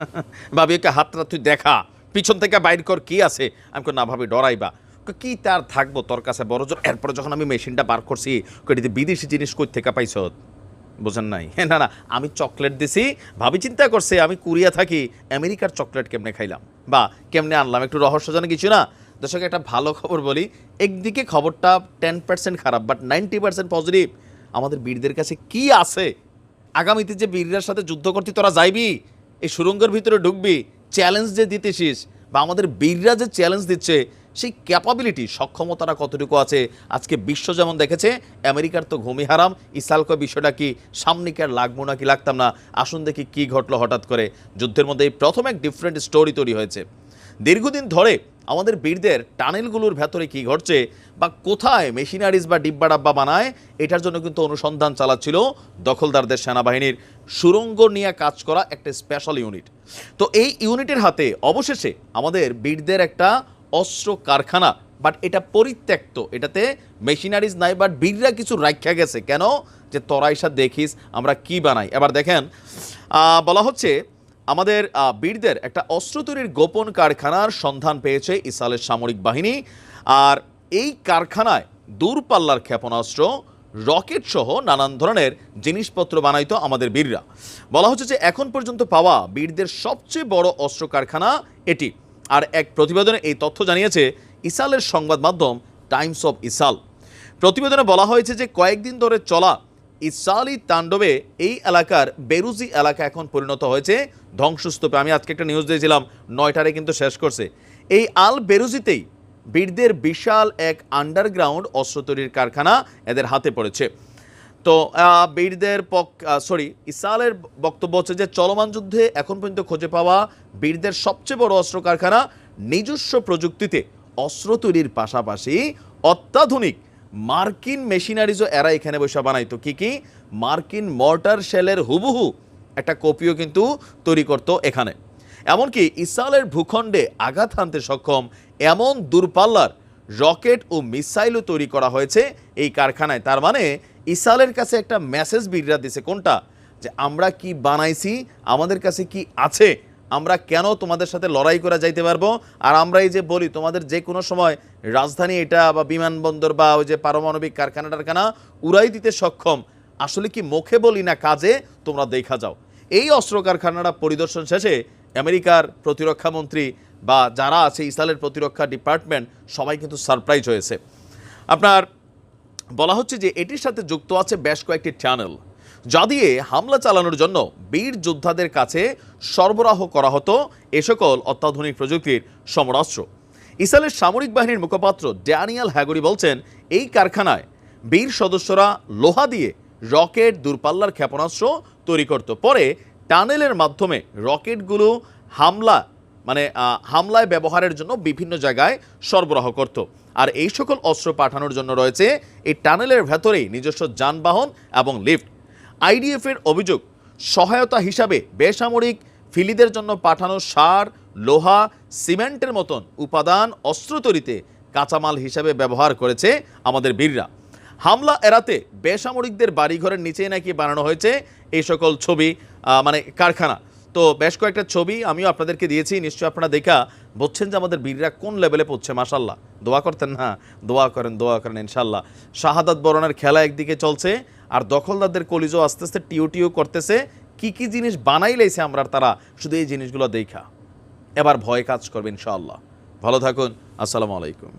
ভাবি ওকে হাতটা তুই দেখা। পিছন থেকে বাইর কর, কি আছে? আমি না ভাবি, ডরাইবা। কি তার থাকব তোর কাছে, বড় জোর এরপরে যখন আমি মেশিনটা বার করছি কইটিতে বিদেশি জিনিস কই থেকে পাইছ? বোঝেন নাই। হ্যাঁ না না, আমি চকলেট দিছি, ভাবি চিন্তা করছে, আমি কুরিয়া থাকি, আমেরিকার চকলেট কেমনে খাইলাম? বা, কেমনে আনলাম? একটু রহস্যজনক কিছু না? দর্শক, একটা ভালো খবর বলি, একদিকে খবরটা টেন পার্সেন্ট খারাপ বাট নাইনটি পার্সেন্ট পজিটিভ আমাদের বীরদের কাছে কি আছে? আগামীতে যে বীরদের সাথে যুদ্ধ করতে তোরা যাইবি? এই সুরঙ্গের ভিতরে ঢুকবি চ্যালেঞ্জ যে দিতেছিস বা আমাদের বীররা যে চ্যালেঞ্জ দিচ্ছে, সেই ক্যাপাবিলিটি সক্ষমতাটা কতটুকু আছে? আজকে বিশ্ব যেমন দেখেছে, আমেরিকার তো ঘুমি হারাম। ইসালকো বিষয়টা কি? সামনে কি আর লাগবো নাকি লাগতাম না? আসুন দেখি কি ঘটলো হঠাৎ করে। যুদ্ধের মধ্যে এই প্রথম এক ডিফারেন্ট স্টোরি তৈরি হয়েছে। দীর্ঘদিন ধরে আমাদের বীরদের টানেলগুলোর ভেতরে কি ঘটছে বা কোথায় মেশিনারিজ বা ডিব্বা ডাব্বা বানায়, এটার জন্য কিন্তু অনুসন্ধান চালাচ্ছিল দখলদারদের সেনাবাহিনীর। সুরঙ্গ নিয়ে কাজ করা একটা স্পেশাল ইউনিট তো এই ইউনিটের হাতে অবশেষে আমাদের বীরদের একটা অস্ত্র কারখানা বাট এটা পরিত্যক্ত। এটাতে মেশিনারিজ নাই বাট বীররা কিছু রাখা গেছে। কেন? যে তোরা এসা দেখিস আমরা কি বানাই। এবার দেখেন বলা হচ্ছে আমাদের বীরদের একটা অস্ত্র তৈরির গোপন কারখানার সন্ধান পেয়েছে ইসরায়েলের সামরিক বাহিনী। আর এই কারখানায় দূরপাল্লার ক্ষেপণাস্ত্র, রকেট সহ নানান ধরনের জিনিসপত্র বানাইতো আমাদের বীররা। বলা হচ্ছে যে এখন পর্যন্ত পাওয়া বীরদের সবচেয়ে বড় অস্ত্র কারখানা এটি। আর এক প্রতিবেদনে এই তথ্য জানিয়েছে ইসালের সংবাদ মাধ্যম টাইমস অফ ইসাল প্রতিবেদনে বলা হয়েছে যে কয়েকদিন ধরে চলা ইসালি তাণ্ডবে এই এলাকার বেরুজি এলাকা এখন পরিণত হয়েছে। ধ্বংসস্তূপে। আমি আজকে একটা নিউজ দিয়েছিলাম, নয়টারে কিন্তু শেষ করছে। এই আল বেরুজিতেই বীরদের বিশাল এক আন্ডারগ্রাউন্ড অস্ত্র তৈরির কারখানা এদের হাতে পড়েছে। তো বীরদের পক সরি ইসরায়েলের বক্তব্য হচ্ছে যে, চলমান যুদ্ধে এখন পর্যন্ত খুঁজে পাওয়া বীরদের সবচেয়ে বড় অস্ত্র কারখানা নিজস্ব প্রযুক্তিতে অস্ত্র তৈরির পাশাপাশি অত্যাধুনিক মার্কিন মেশিনারিজও এরা এখানে বসে বানাইতো কি কি? মার্কিন মর্টার শেলের হুবহু একটা কপিও কিন্তু তৈরি করতো এখানে। এমনকি ইসরায়েলের ভূখণ্ডে আঘাত হানতে সক্ষম এমন দূরপাল্লার রকেট ও মিসাইলও তৈরি করা হয়েছে এই কারখানায়। তার মানে ইসরায়েলের কাছে একটা মেসেজ বিড়রা দিছে কোনটা? যে আমরা কি বানাইছি? আমাদের কাছে কি আছে? আমরা কেন তোমাদের সাথে লড়াই করা যাইতে পারব? আর আমরা এই যে বলি, তোমাদের যে কোনো সময় রাজধানী এটা বা বিমানবন্দর বা ওই যে পারমাণবিক কারখানা টারখানা উড়াই দিতে সক্ষম, আসলে কি মুখে বলি না কাজে? তোমরা দেখা যাও। এই অস্ত্র কারখানাটা পরিদর্শন শেষে আমেরিকার প্রতিরক্ষা মন্ত্রী বা যারা আছে ইসরায়েলের প্রতিরক্ষা ডিপার্টমেন্ট সবাই কিন্তু সারপ্রাইজ হয়েছে। আপনার বলা হচ্ছে যে এটির সাথে যুক্ত আছে বেশ কয়েকটি চ্যানেল। যা দিয়ে হামলা চালানোর জন্য বীর যোদ্ধাদের কাছে সরবরাহ করা হতো এ সকল অত্যাধুনিক প্রযুক্তির সমরাস্ত্র। ইসরায়েলের সামরিক বাহিনীর মুখপাত্র ড্যানিয়াল হ্যাগরি বলছেন, এই কারখানায় বীর সদস্যরা লোহা দিয়ে রকেট দূরপাল্লার ক্ষেপণাস্ত্র তৈরি করত। পরে টানেলের মাধ্যমে রকেটগুলো হামলা মানে হামলায় ব্যবহারের জন্য বিভিন্ন জায়গায় সরবরাহ করত। আর এই সকল অস্ত্র পাঠানোর জন্য রয়েছে এই টানেলের ভেতরেই নিজস্ব যানবাহন এবং লিফট। আইডিএফের অভিযোগ, সহায়তা হিসাবে বেসামরিক ফিলিদের জন্য পাঠানো সার, লোহা, সিমেন্টের মতন উপাদান অস্ত্র তৈরিতে কাঁচামাল হিসাবে ব্যবহার করেছে আমাদের বীররা। হামলা এড়াতে বেসামরিকদের বাড়িঘরের নিচেই নাকি বানানো হয়েছে এই সকল ছবি মানে কারখানা। তো বেশ কয়েকটা ছবি আমিও আপনাদেরকে দিয়েছি, নিশ্চয়ই আপনারা দেখা বুঝছেন যে আমাদের বীররা কোন লেভেলে পড়ছে মাসাল্লাহ দোয়া করতেন না, দোয়া করেন দোয়া করেন ইনশাল্লাহ শাহাদাত বরণের খেলা একদিকে চলছে, আর দখলদারদের কলিজও আস্তে আস্তে টিও টিও করতেছে। কি কি জিনিস বানাই লাইছে আমরা তারা শুধু এই জিনিসগুলো দেখা? এবার ভয় কাজ করবে, ইনশাআল্লাহ। ভালো থাকুন, আসসালামু আলাইকুম।